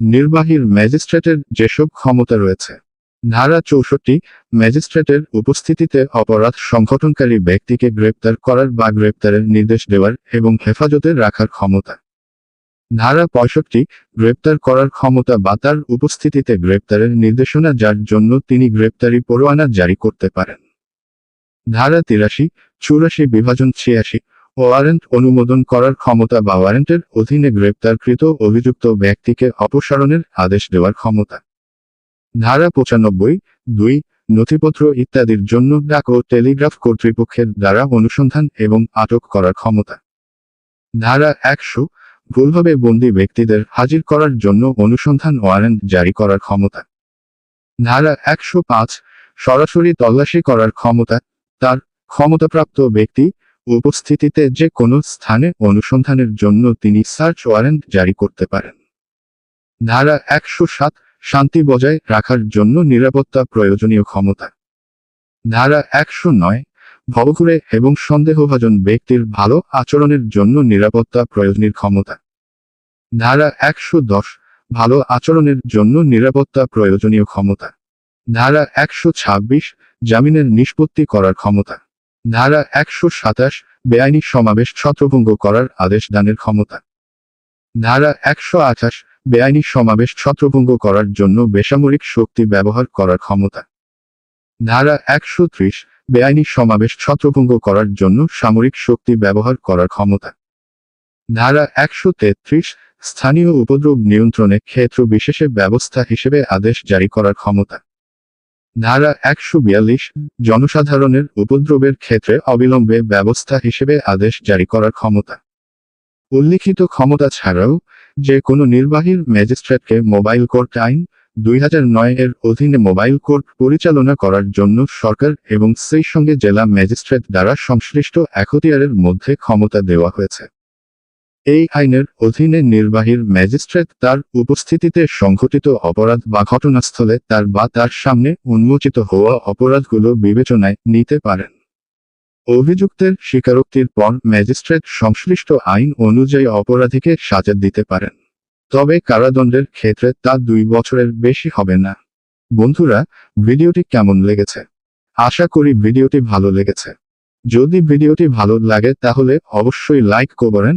নির্বাহীর ম্যাজিস্ট্রেটের যেসব ক্ষমতা রয়েছে। ধারা চৌষট্টি, ম্যাজিস্ট্রেটের উপস্থিতিতে অপরাধ সংগঠনকারী ব্যক্তিকে গ্রেপ্তার করার বা গ্রেপ্তারের নির্দেশ দেওয়ার এবং হেফাজতে রাখার ক্ষমতা। ধারা পঁয়ষট্টি, গ্রেপ্তার করার ক্ষমতা বা তার উপস্থিতিতে গ্রেপ্তারের নির্দেশনা যার জন্য তিনি গ্রেপ্তারি পরোয়ানা জারি করতে পারেন। ধারা তিরাশি, চুরাশি বিভাজন ছিয়াশি ওয়ারেন্ট অনুমোদন করার ক্ষমতা বা ওয়ারেন্টের অধীনে গ্রেপ্তারকৃত অভিযুক্ত ব্যক্তিকে অপসারণের আদেশ দেওয়ার ক্ষমতা। ধারা পঁচানব্বই, দুই, নথিপত্র ইত্যাদির জন্য ডাক ও টেলিগ্রাফ কর্তৃপক্ষের দ্বারা অনুসন্ধান এবং আটক করার ক্ষমতা। ধারা একশো, ভুলভাবে বন্দী ব্যক্তিদের হাজির করার জন্য অনুসন্ধান ওয়ারেন্ট জারি করার ক্ষমতা। ধারা একশো পাঁচ, সরাসরি তল্লাশি করার ক্ষমতা, তার ক্ষমতাপ্রাপ্ত ব্যক্তি উপস্থিতিতে যে কোনো স্থানে অনুসন্ধানের জন্য তিনি সার্চ ওয়ারেন্ট জারি করতে পারেন। ধারা একশো সাত, শান্তি বজায় রাখার জন্য নিরাপত্তা প্রয়োজনীয় ক্ষমতা। ধারা একশো নয়, ভবঘুরে এবং সন্দেহভাজন ব্যক্তির ভালো আচরণের জন্য নিরাপত্তা প্রয়োজনীয় ক্ষমতা। ধারা একশো দশ, ভালো আচরণের জন্য নিরাপত্তা প্রয়োজনীয় ক্ষমতা। ধারা একশো ছাব্বিশ, জামিনের নিষ্পত্তি করার ক্ষমতা। ধারা একশো সাতাশ, বেআইনি সমাবেশ ছত্রভঙ্গ করার আদেশ দানের ক্ষমতা। ধারা একশো আঠাশ, বেআইনি সমাবেশ ছত্রভঙ্গ করার জন্য বেসামরিক শক্তি ব্যবহার করার ক্ষমতা। ধারা একশো ত্রিশ, বেআইনি সমাবেশ ছত্রভঙ্গ করার জন্য সামরিক শক্তি ব্যবহার করার ক্ষমতা। ধারা একশো তেত্রিশ, স্থানীয় উপদ্রব নিয়ন্ত্রণে ক্ষেত্র বিশেষে ব্যবস্থা হিসেবে আদেশ জারি করার ক্ষমতা। ধারা একশো বিয়াল্লিশ, জনসাধারণের উপদ্রবের ক্ষেত্রে অবিলম্বে ব্যবস্থা হিসেবে আদেশ জারি করার ক্ষমতা। উল্লিখিত ক্ষমতা ছাড়াও, যে কোনো নির্বাহীর ম্যাজিস্ট্রেটকে মোবাইল কোর্ট আইন, দুই হাজার নয় এর অধীনে মোবাইল কোর্ট পরিচালনা করার জন্য সরকার এবং সেই সঙ্গে জেলা ম্যাজিস্ট্রেট দ্বারা সংশ্লিষ্ট এখতিয়ারের মধ্যে ক্ষমতা দেওয়া হয়েছে। এই আইনের অধীনে নির্বাহীর ম্যাজিস্ট্রেট তার উপস্থিতিতে সংঘটিত অপরাধ বা ঘটনাস্থলে তার বা তার সামনে উন্মোচিত হওয়া অপরাধগুলো বিবেচনায় নিতে পারেন। অভিযুক্তের স্বীকারোক্তির পর ম্যাজিস্ট্রেট সংশ্লিষ্ট আইন অনুযায়ী অপরাধীকে সাজা দিতে পারেন। তবে কারাদণ্ডের ক্ষেত্রে তা দুই বছরের বেশি হবে না। বন্ধুরা, ভিডিওটি কেমন লেগেছে? আশা করি ভিডিওটি ভালো লেগেছে। যদি ভিডিওটি ভালো লাগে তাহলে অবশ্যই লাইক করবেন